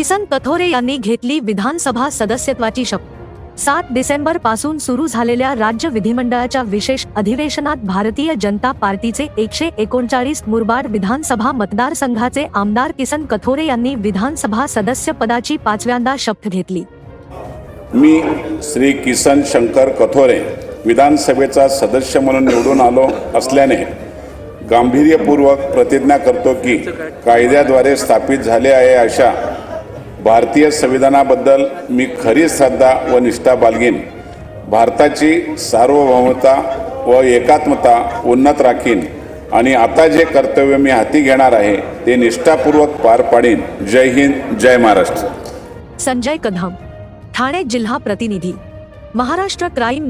किसन कथोरे यांनी घेतली विधानसभा सदस्यत्वाची शपथ सात डिसेंबरपासून सुरू झालेल्या राज्य विधिमंडळाच्या विशेष अधिवेशनात भारतीय जनता पार्टीचे एकशे एकोणचाळीस मुरबाड विधानसभा मतदारसंघाचे आमदार किसन कथोरे यांनी विधानसभा सदस्य पदाची पाचव्यांदा शपथ घेतली. मी श्री किसन शंकर कथोरे विधानसभेचा सदस्य म्हणून निवडून आलो असल्याने गांभीर्यपूर्वक प्रतिज्ञा करतो की कायद्याद्वारे स्थापित झाले आहे अशा भारतीय संविधानाबद्दल मी खरी श्रद्धा व निष्ठा बाळगीन भारताची सार्वभौमता व एकात्मता उन्नत राखीन. आणि आता जे कर्तव्य मी हाती घेणार आहे ते निष्ठापूर्वक पार पाडीन. जय हिंद जय महाराष्ट्र. संजय कदम ठाणे जिल्हा प्रतिनिधी महाराष्ट्र क्राईम